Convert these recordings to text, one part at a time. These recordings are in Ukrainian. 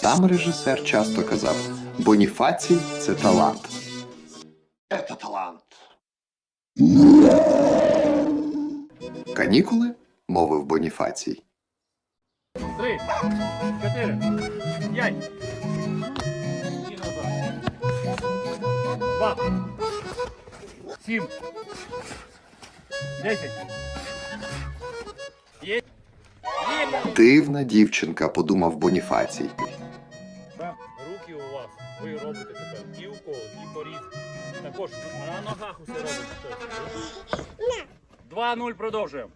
Сам режисер часто казав: Боніфацій це талант. Это талант. Канікули? мовив Боніфацій. Три, чотири, п'ять. І назад. Два. Сім. Десять. Дивна дівчинка, подумав Боніфацій. Ви робите тепер і укол, і поріз. Також на ногах усе робите. Два 0 продовжуємо.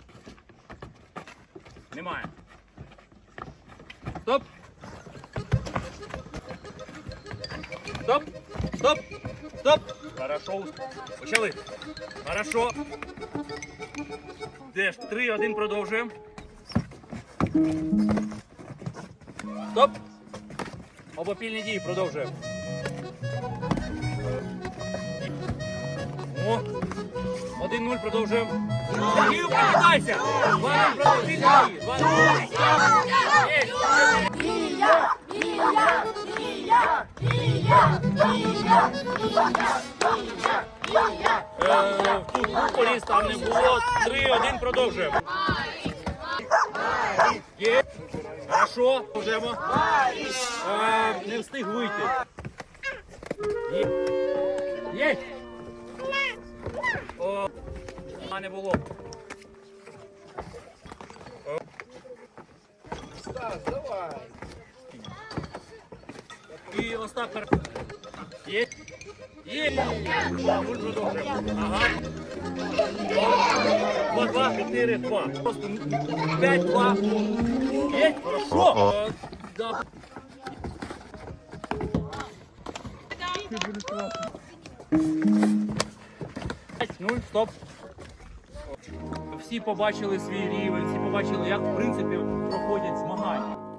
Немає. Стоп. Стоп. Стоп. Стоп. Хорошо. Почали. Хорошо. Де ж? Три, один продовжуємо. Стоп. Обопільні дії продовжуємо. О! 1-0 продовжуємо. Сергію, прокидайся! 2-0 продовжуємо. Дії. 2-0. Є. Е, Тут поліс там не було. 3-1 продовжуємо. Є. Хорошо, продовжуємо. Е, Не встиг вийти. Є. Є не було. Стас, давай. І ось. Є. Є. Дуже добре. Ага. Два, два, чотири, два. Просто п'ять, два. Є. Хорошо. Е, да. Ти будеш класно. Ну, 0, стоп. Всі побачили свій рівень, всі побачили, як в принципі проходять змагання.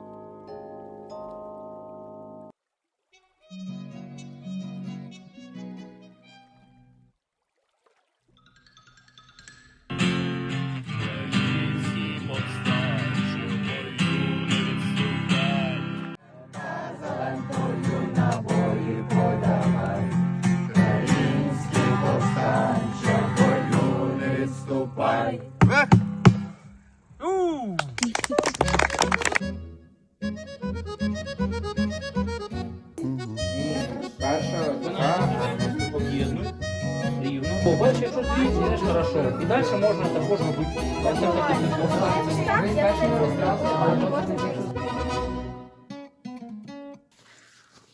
Побачиш, якщо дві, йдеш хорошо. І далі можна також робити.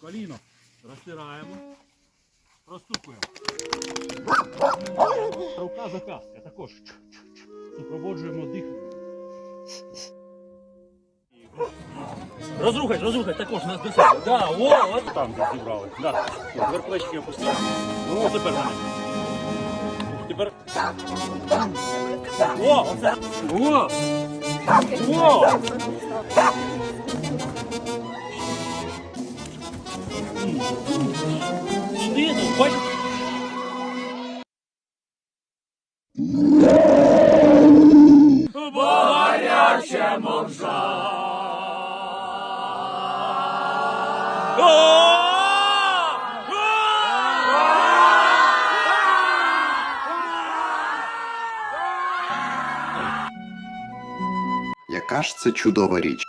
Коліно розтираємо, простукуємо. Рука заказка також. Супроводжуємо дихання. Розрухай, розрухай, також нас себе. Да, о, от там зібрали. Да. Тепер опустили. О, тепер на них. Тепер. О, оце. О! О! Іди, ну, бачиш? Гаряче Яка ж це чудова річ?